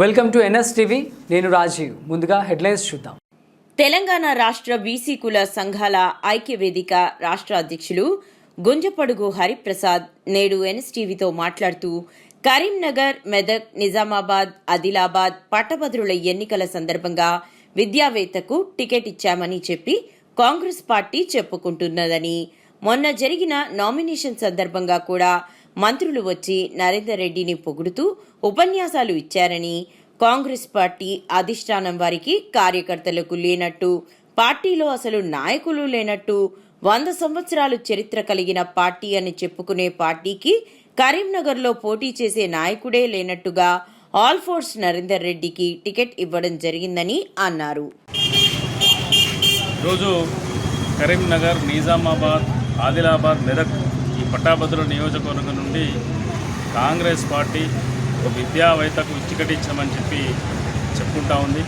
Welcome to NS TV నేను రాజీవ్. ముందుగా headlines చూద్దాం. తెలంగాణ రాష్ట్ర బీసీ కుల సంఘాల ఐక్య వేదిక రాష్ట్ర అధ్యక్షులు గుంజపడుగు హరిప్రసాద్ నేడు ఎన్ఎస్టీవీతో మాట్లాడుతూ కరీంనగర్ మెదక్ నిజామాబాద్ ఆదిలాబాద్ పట్టభద్రుల ఎన్నికల సందర్భంగా విద్యావేత్తకు టికెట్ ఇచ్చామని చెప్పి కాంగ్రెస్ పార్టీ చెప్పుకుంటున్నదని. మొన్న జరిగిన నామినేషన్ సందర్భంగా కూడా మంత్రులు వచ్చి నరేందర్ రెడ్డిని పొగుడుతూ ఉపన్యాసాలు ఇచ్చారని కాంగ్రెస్ పార్టీ అధిష్టానం వారికి కార్యకర్తలకు లేనట్టు పార్టీలో అసలు నాయకులు లేనట్టు వంద సంవత్సరాలు చరిత్ర కలిగిన పార్టీ అని చెప్పుకునే పార్టీకి కరీంనగర్లో పోటీ చేసే నాయకుడే లేనట్టుగా ఆల్ ఫోర్స్ నరేందర్ రెడ్డికి టికెట్ ఇవ్వడం జరిగిందని అన్నారు. రోజు కరీంనగర్ నిజామాబాద్ ఆదిలాబాద్ మెదక్ పట్టాభద్రుల నియోజకవర్గం నుండి కాంగ్రెస్ పార్టీ ఒక విద్యావేత్తకు టికెట్ చెప్పి చెప్పుకుంటా ఉంది.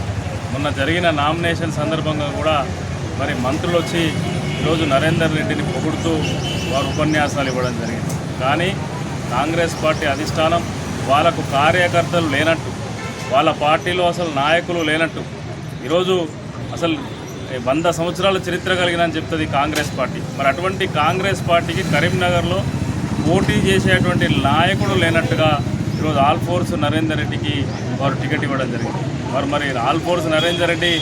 మొన్న జరిగిన నామినేషన్ సందర్భంగా కూడా మరి మంత్రులు వచ్చి ఈరోజు నరేందర్ రెడ్డిని పొగుడుతూ వారు ఉపన్యాసాలు ఇవ్వడం జరిగింది. కానీ కాంగ్రెస్ పార్టీ అధిష్టానం వాళ్ళకు కార్యకర్తలు లేనట్టు వాళ్ళ పార్టీలో అసలు నాయకులు లేనట్టు ఈరోజు అసలు వంద సంవత్సరాల చరిత్ర కలిగిన అని చెప్తుంది కాంగ్రెస్ పార్టీ. మరి అటువంటి కాంగ్రెస్ పార్టీకి కరీంనగర్లో పోటీ చేసేటువంటి నాయకుడు లేనట్టుగా ఈరోజు ఆల్ ఫోర్స్ నరేందర్ రెడ్డికి వారు టికెట్ ఇవ్వడం జరిగింది. వారు మరి ఆల్ ఫోర్స్ నరేందర్ రెడ్డి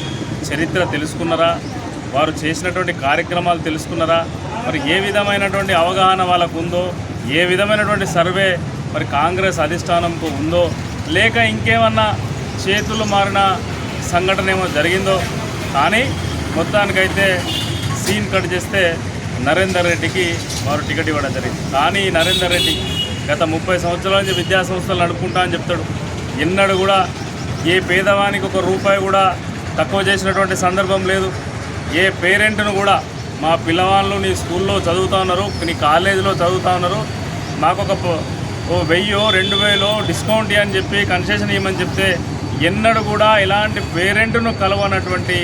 చరిత్ర తెలుసుకున్నారా? వారు చేసినటువంటి కార్యక్రమాలు తెలుసుకున్నారా? మరి ఏ విధమైనటువంటి అవగాహన వాళ్ళకు ఉందో ఏ విధమైనటువంటి సర్వే మరి కాంగ్రెస్ అధిష్టానంకు ఉందో లేక ఇంకేమన్నా చేతులు మారిన సంఘటన ఏమో జరిగిందో కానీ మొత్తానికైతే సీన్ కట్ చేస్తే నరేందర్ రెడ్డికి వారు టికెట్ ఇవ్వడం జరిగింది. కానీ నరేందర్ రెడ్డి గత ముప్పై సంవత్సరాల నుంచి విద్యా సంస్థలు నడుపుకుంటా అని చెప్తాడు. ఎన్నడు కూడా ఏ పేదవానికి ఒక రూపాయి కూడా తక్కువ చేసినటువంటి సందర్భం లేదు. ఏ పేరెంట్ను కూడా మా పిల్లవాళ్ళు నీ స్కూల్లో చదువుతా ఉన్నారు నీ కాలేజీలో చదువుతా ఉన్నారు మాకు ఒక ఓ వెయ్యో రెండు వేలో డిస్కౌంట్ ఇవ్వని అని చెప్పి కన్సెషన్ ఇవ్వమని చెప్తే ఎన్నడూ కూడా ఇలాంటి పేరెంట్ను కలవనటువంటి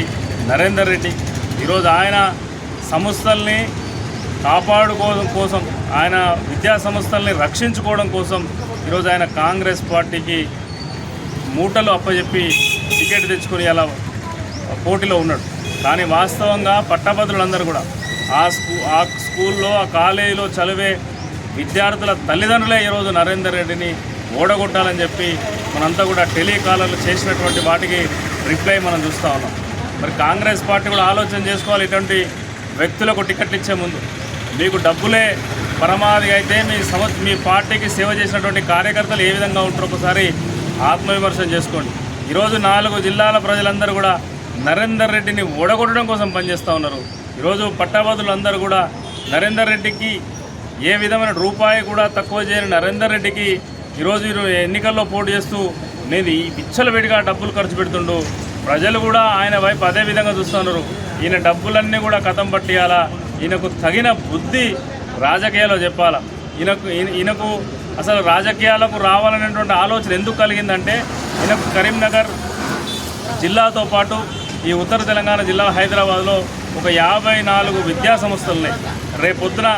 నరేందర్ రెడ్డి. ఈరోజు ఆయన సంస్థల్ని కాపాడుకోవడం కోసం ఆయన విద్యా సంస్థల్ని రక్షించుకోవడం కోసం ఈరోజు ఆయన కాంగ్రెస్ పార్టీకి మూటలు అప్పచెప్పి టికెట్ తెచ్చుకొని అలా పోటీలో ఉన్నాడు. కానీ వాస్తవంగా పట్టభద్రులందరూ కూడా ఆ స్కూ ఆ స్కూల్లో ఆ కాలేజీలో చదివే విద్యార్థుల తల్లిదండ్రులే ఈరోజు నరేందర్ రెడ్డిని ఓడగొట్టాలని చెప్పి మనంతా కూడా టెలికాలర్లు చేసినటువంటి వాటికి రిప్లై మనం చూస్తూ ఉన్నాం. మరి కాంగ్రెస్ పార్టీ కూడా ఆలోచన చేసుకోవాలి ఇటువంటి వ్యక్తులకు టికెట్లు ఇచ్చే ముందు. మీకు డబ్బులే పరమాది అయితే మీ సమ మీ పార్టీకి సేవ చేసినటువంటి కార్యకర్తలు ఏ విధంగా ఉంటారో ఒకసారి ఆత్మవిమర్శనం చేసుకోండి. ఈరోజు నాలుగు జిల్లాల ప్రజలందరూ కూడా నరేందర్ రెడ్డిని ఓడగొట్టడం కోసం పనిచేస్తూ ఉన్నారు. ఈరోజు పట్టాభద్రులందరూ కూడా నరేందర్ రెడ్డికి ఏ విధమైన రూపాయి కూడా తక్కువ చేయని నరేందర్ రెడ్డికి ఈరోజు ఎన్నికల్లో పోటీ చేస్తూ నేను ఈ విచ్చలవిడిగా డబ్బులు ఖర్చు పెడుతుండు. ప్రజలు కూడా ఆయన వైపు అదే విధంగా చూస్తున్నారు. ఈయన డబ్బులన్నీ కూడా కథం పట్టియాలా? ఈయనకు తగిన బుద్ధి రాజకీయాల్లో చెప్పాలా? ఈయనకు ఈయనకు అసలు రాజకీయాలకు రావాలనేటువంటి ఆలోచన ఎందుకు కలిగిందంటే ఈయనకు కరీంనగర్ జిల్లాతో పాటు ఈ ఉత్తర తెలంగాణ జిల్లా హైదరాబాద్లో ఒక యాభై నాలుగు విద్యా సంస్థలు ఉన్నాయి రేపొద్దున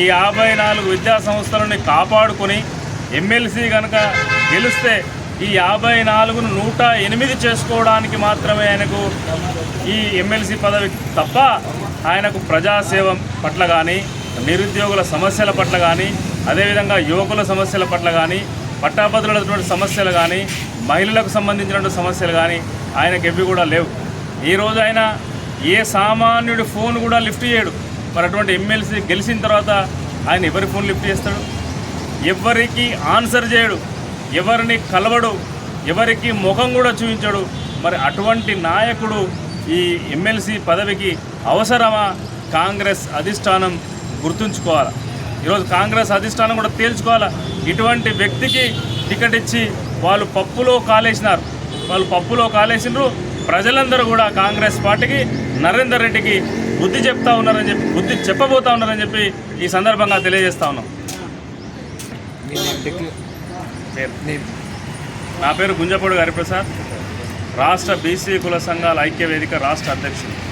ఈ యాభై నాలుగు విద్యా సంస్థలని కాపాడుకొని ఎమ్మెల్సీ కనుక గెలిస్తే ఈ యాభై నాలుగును నూట ఎనిమిది చేసుకోవడానికి మాత్రమే ఆయనకు ఈ ఎమ్మెల్సీ పదవి తప్ప ఆయనకు ప్రజాసేవ పట్ల కానీ నిరుద్యోగుల సమస్యల పట్ల కానీ అదేవిధంగా యువకుల సమస్యల పట్ల కానీ పట్టాభద్రులటువంటి సమస్యలు కానీ మహిళలకు సంబంధించినటువంటి సమస్యలు కానీ ఆయనకి ఎవి కూడా లేవు. ఈరోజు ఆయన ఏ సామాన్యుడి ఫోన్ కూడా లిఫ్ట్ చేయడు. మరి అటువంటి ఎమ్మెల్సీ గెలిచిన తర్వాత ఆయన ఎవరి ఫోన్ లిఫ్ట్ చేస్తాడు? ఎవరికి ఆన్సర్ చేయడు. ఎవరిని కలవడు ఎవరికి ముఖం కూడా చూపించడు. మరి అటువంటి నాయకుడు ఈ ఎమ్మెల్సీ పదవికి అవసరమా? కాంగ్రెస్ అధిష్టానం గుర్తుంచుకోవాలి? ఈరోజు కాంగ్రెస్ అధిష్టానం కూడా తేల్చుకోవాలా? ఇటువంటి వ్యక్తికి టికెట్ ఇచ్చి వాళ్ళు పప్పులో కాలేసినారు. వాళ్ళు పప్పులో కాలేసినారు. ప్రజలందరూ కూడా కాంగ్రెస్ పార్టీకి నరేందర్ రెడ్డికి బుద్ధి చెప్తా ఉన్నారని చెప్పి బుద్ధి చెప్పబోతా ఉన్నారని చెప్పి ఈ సందర్భంగా తెలియజేస్తా ఉన్నాం. నా పేరు గుంజపూడి హరిప్రసాద్. రాష్ట్ర బీసీ కుల సంఘాల ఐక్య వేదిక రాష్ట్ర అధ్యక్షుడు.